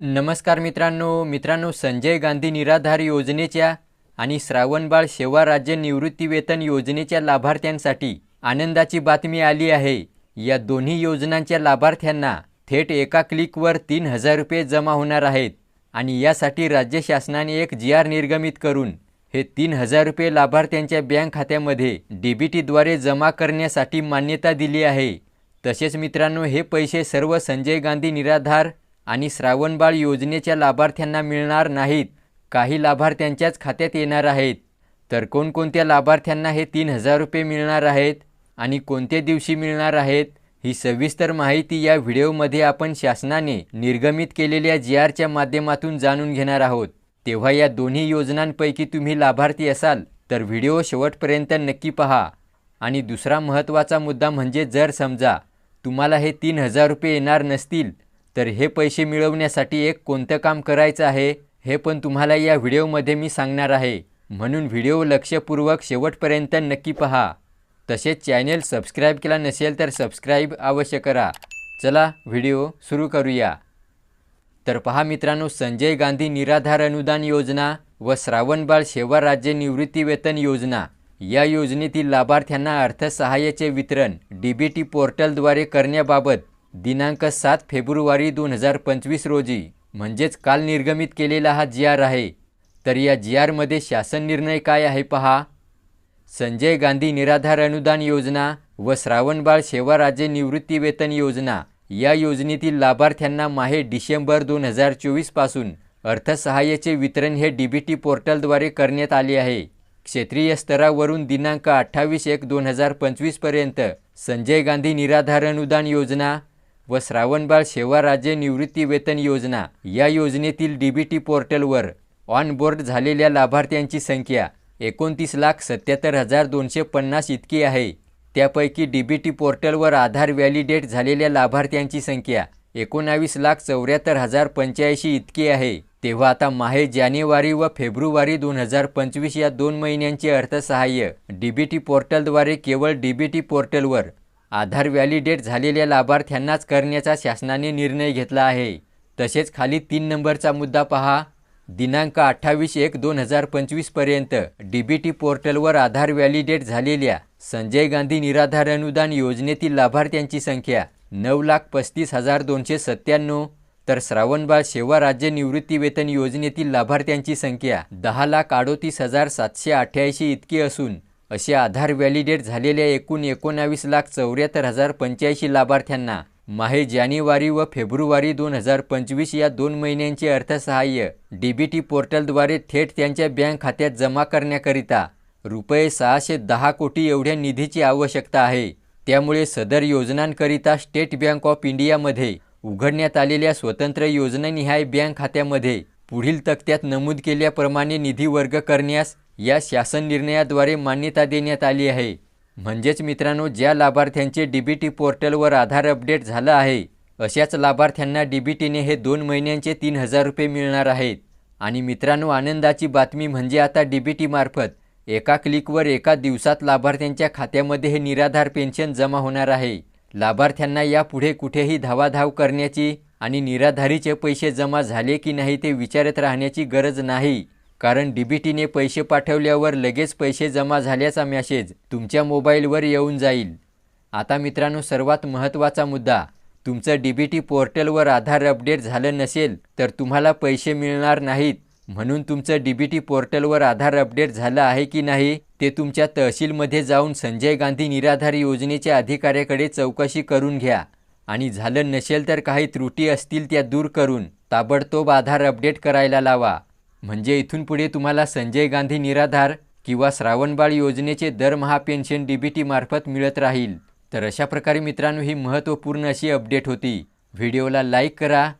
नमस्कार मित्रांनो मित्रांनो संजय गांधी निराधार योजनेच्या आणि श्रावणबाळ सेवा राज्य निवृत्तीवेतन योजनेच्या लाभार्थ्यांसाठी आनंदाची बातमी आली आहे. या दोन्ही योजनांच्या लाभार्थ्यांना थेट एका क्लिकवर तीन हजार रुपये जमा होणार आहेत आणि यासाठी राज्य शासनाने एक जी आर निर्गमित करून हे तीन हजार रुपये लाभार्थ्यांच्या बँक खात्यामध्ये डीबीटीद्वारे जमा करण्यासाठी मान्यता दिली आहे. तसेच मित्रांनो हे पैसे सर्व संजय गांधी निराधार आणि श्रावणबाळ योजनेच्या लाभार्थ्यांना मिळणार नाहीत. काही लाभार्थ्यांच्याच खात्यात येणार आहेत. तर कोणकोणत्या लाभार्थ्यांना हे तीन हजार रुपये मिळणार आहेत आणि कोणत्या दिवशी मिळणार आहेत ही सविस्तर माहिती या व्हिडिओमध्ये आपण शासनाने निर्गमित केलेल्या जी आरच्या माध्यमातून जाणून घेणार आहोत. तेव्हा या दोन्ही योजनांपैकी तुम्ही लाभार्थी असाल तर व्हिडिओ शेवटपर्यंत नक्की पहा. आणि दुसरा महत्त्वाचा मुद्दा म्हणजे जर समजा तुम्हाला हे तीन हजार रुपये येणार नसतील तर हे पैसे मिळवण्यासाठी एक कोणतं काम करायचं आहे हे पण तुम्हाला या व्हिडिओमध्ये मी सांगणार आहे. म्हणून व्हिडिओ लक्षपूर्वक शेवटपर्यंत नक्की पहा. तसेच चॅनेल सबस्क्राईब केला नसेल तर सबस्क्राईब अवश्य करा. चला व्हिडिओ सुरू करूया. तर पहा मित्रांनो संजय गांधी निराधार अनुदान योजना व श्रावणबाळ सेवा राज्य निवृत्तीवेतन योजना. या योजनेतील लाभार्थ्यांना अर्थसहाय्याचे वितरण डी बी टी पोर्टलद्वारे करण्याबाबत दिनांक सात फेब्रुवारी दोन हजार पंचवीस रोजी म्हणजेच काल निर्गमित केलेला हा जी आर आहे तर या जी आरमध्ये शासन निर्णय काय आहे पहा? संजय गांधी निराधार अनुदान योजना व श्रावणबाळ सेवा राज्य निवृत्ती वेतन योजना या योजनेतील लाभार्थ्यांना माहे डिसेंबर दोन हजार चोवीसपासून अर्थसहाय्याचे वितरण हे डी बी टी पोर्टलद्वारे करण्यात आले आहे. क्षेत्रीय स्तरावरून दिनांक अठ्ठावीस एक दोन हजार पंचवीसपर्यंत संजय गांधी निराधार अनुदान योजना व श्रावणबाळ सेवा राज्य निवृत्ती वेतन योजना. या योजनेतील डी बी टी पोर्टलवर ऑन बोर्ड झालेल्या लाभार्थ्यांची संख्या एकोणतीस लाख सत्याहत्तर हजार दोनशे पन्नास इतकी आहे. त्यापैकी डी बी टी पोर्टलवर आधार व्हॅलिडेट झालेल्या लाभार्थ्यांची संख्या एकोणावीस लाख चौऱ्याहत्तर हजार पंच्याऐंशी इतकी आहे. तेव्हा आता माहे जानेवारी व फेब्रुवारी दोन हजार पंचवीस या दोन महिन्यांचे अर्थसहाय्य डी बी टी पोर्टलद्वारे केवळ डी बी टी पोर्टलवर आधार व्हॅलिडेट झालेल्या लाभार्थ्यांनाच करण्याचा शासनाने निर्णय घेतला आहे. तसेच खाली तीन नंबरचा मुद्दा पहा. दिनांक अठ्ठावीस एक दोन हजार पंचवीसपर्यंत डी बी टी पोर्टलवर आधार व्हॅलिडेट झालेल्या संजय गांधी निराधार अनुदान योजनेतील लाभार्थ्यांची संख्या नऊ लाख पस्तीस हजार दोनशे सत्त्याण्णव तर श्रावणबाळ सेवा राज्य निवृत्ती वेतन योजनेतील लाभार्थ्यांची संख्या दहा लाख अडोतीस हजार सातशे अठ्ठ्याऐंशी इतकी असून असे आधार व्हॅलिडेट झालेल्या एकूण एकोणावीस लाख चौऱ्याहत्तर हजार पंच्याऐंशी लाभार्थ्यांना माहे जानेवारी व फेब्रुवारी दोन हजार पंचवीस या दोन महिन्यांचे अर्थसहाय्य डी बी टी पोर्टलद्वारे थेट त्यांच्या बँक खात्यात जमा करण्याकरिता रुपये सहाशे दहा कोटी एवढ्या निधीची आवश्यकता आहे. त्यामुळे सदर योजनांकरिता स्टेट बँक ऑफ इंडियामध्ये उघडण्यात आलेल्या स्वतंत्र योजनानिहाय बँक खात्यामध्ये पुढील तक्त्यात नमूद केल्याप्रमाणे निधी वर्ग करण्यास या शासन निर्णयाद्वारे मान्यता देण्यात आली आहे. म्हणजेच मित्रांनो ज्या लाभार्थ्यांचे डी बी टी पोर्टलवर आधार अपडेट झालं आहे अशाच लाभार्थ्यांना डी बी टीने हे दोन महिन्यांचे तीन हजार रुपये मिळणार आहेत. आणि मित्रांनो आनंदाची बातमी म्हणजे आता डी बी टीमार्फत एका क्लिकवर एका दिवसात लाभार्थ्यांच्या खात्यामध्ये हे निराधार पेन्शन जमा होणार आहे. लाभार्थ्यांना यापुढे कुठेही धावाधाव करण्याची आणि निराधारीचे पैसे जमा झाले की नाही ते विचारत राहण्याची गरज नाही. कारण डी बी टीने पैसे पाठवल्यावर लगेच पैसे जमा झाल्याचा मेसेज तुमच्या मोबाईलवर येऊन जाईल. आता मित्रांनो सर्वात महत्त्वाचा मुद्दा तुमचं डी बी टी पोर्टलवर आधार अपडेट झालं नसेल तर तुम्हाला पैसे मिळणार नाहीत. म्हणून तुमचं डी बी टी पोर्टलवर आधार अपडेट झालं आहे की नाही ते तुमच्या तहसीलमध्ये जाऊन संजय गांधी निराधार योजनेच्या अधिकाऱ्याकडे चौकशी करून घ्या. आणि झालं नसेल तर काही त्रुटी असतील त्या दूर करून ताबडतोब आधार अपडेट करायला लावा. म्हणजे इथून पुढे तुम्हाला संजय गांधी निराधार किंवा श्रावणबाळ योजनेचे दरमहा पेन्शन डी बी टीमार्फत मिळत राहील. तर अशा प्रकारे मित्रांनो ही महत्त्वपूर्ण अशी अपडेट होती. व्हिडिओला लाईक करा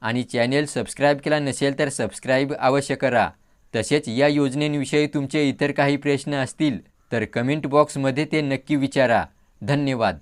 आणि चॅनेल सबस्क्राईब केला नसेल तर सबस्क्राईब अवश्य करा. तसेच या योजनेविषयी तुमचे इतर काही प्रश्न असतील तर कमेंट बॉक्समध्ये ते नक्की विचारा. धन्यवाद.